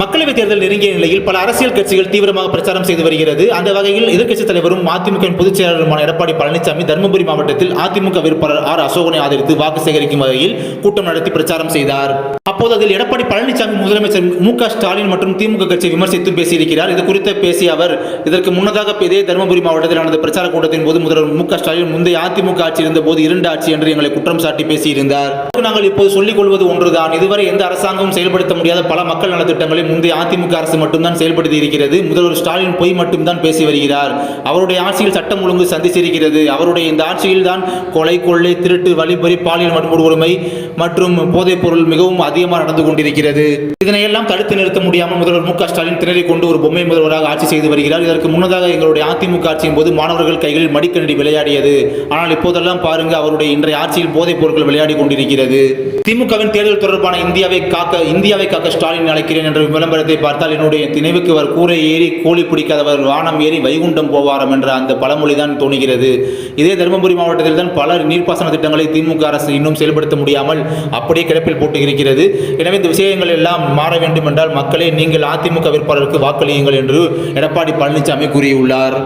மக்களவைத் தேர்தல் நெருங்கிய நிலையில் பல அரசியல் கட்சிகள் தீவிரமாக பிரச்சாரம் செய்து வருகிறது. அந்த வகையில் எதிர்க்கட்சித் தலைவரும் அதிமுக பொதுச் செயலாளருமான எடப்பாடி பழனிசாமி தருமபுரி மாவட்டத்தில் அதிமுக வேட்பாளர் ஆர் அசோகனை ஆதரித்து வாக்கு சேகரிக்கும் வகையில் கூட்டம் நடத்தி பிரச்சாரம் செய்தார். அப்போது அதில் எடப்பாடி பழனிசாமி முதலமைச்சர் மு ஸ்டாலின் மற்றும் திமுக கட்சியை விமர்சித்து பேசியிருக்கிறார். இது குறித்து பேசிய அவர் இதற்கு முன்னதாக இதே தருமபுரி மாவட்டத்தில் நடந்த பிரச்சார கூட்டத்தின் போது முதல்வர் மு ஸ்டாலின் முந்தைய அதிமுக ஆட்சி இருந்த போது இரண்டு ஆட்சி என்று எங்களை குற்றம் சாட்டி பேசியிருந்தார். நாங்கள் இப்போது சொல்லிக் கொள்வது ஒன்றுதான். இதுவரை எந்த அரசாங்கமும் செயல்படுத்த முடியாத பல மக்கள் நலத்திட்டங்களை முந்தைய அதிமுக அரசு மட்டும்தான் செயல்படுத்தி இருக்கிறது. முதல்வர் ஸ்டாலின் பொய் மட்டும்தான் பேசி வருகிறார். அவருடைய ஆட்சியில் சட்டம் ஒழுங்கு சந்திச்சிருக்கிறது. அவருடைய இந்த ஆட்சியில் தான் கொலை கொள்ளை திருட்டு வழிபறி பாலியல் வன்கொடுமை மற்றும் போதைப் பொருள் மிகவும் அதிகமாக நடந்து கொண்டிருக்கிறது. இதனையெல்லாம் தடுத்து நிறுத்த முடியாமல் முதல்வர் மு க ஸ்டாலின் திணறிக் கொண்டு ஒரு பொம்மை முதல்வராக ஆட்சி செய்து வருகிறார். இதற்கு முன்னதாக எங்களுடைய அதிமுக ஆட்சியின் போது மாணவர்கள் கைகளில் மடிக்கணினி விளையாடியது. ஆனால் இப்போதெல்லாம் பாருங்க அவருடைய இன்றைய ஆட்சியில் போதைப் பொருட்கள் விளையாடி கொண்டிருக்கிறது. திமுகவின் தேர்தல் தொடர்பான இந்தியாவை காக்க இந்தியாவை காக்க ஸ்டாலின் அழைக்கிறேன் என்ற விளம்பரத்தை பார்த்தால் என்னுடைய நினைவுக்கு அவர் கூரை ஏறி கோழி பிடிக்காதவர் வானம் ஏறி வைகுண்டம் போவாரம் என்ற அந்த பழமொழி தான் தோணுகிறது. இதே தருமபுரி மாவட்டத்தில் தான் பல நீர்ப்பாசன திட்டங்களை திமுக அரசு இன்னும் செயல்படுத்த முடியாமல் அப்படியே கிடப்பில் போட்டு இருக்கிறது. எனவே இந்த விஷயங்கள் எல்லாம் மாற வேண்டும் என்றால் மக்களே நீங்கள் அதிமுக வேட்பாளருக்கு வாக்களியுங்கள் என்று எடப்பாடி பழனிசாமி கூறியுள்ளார்.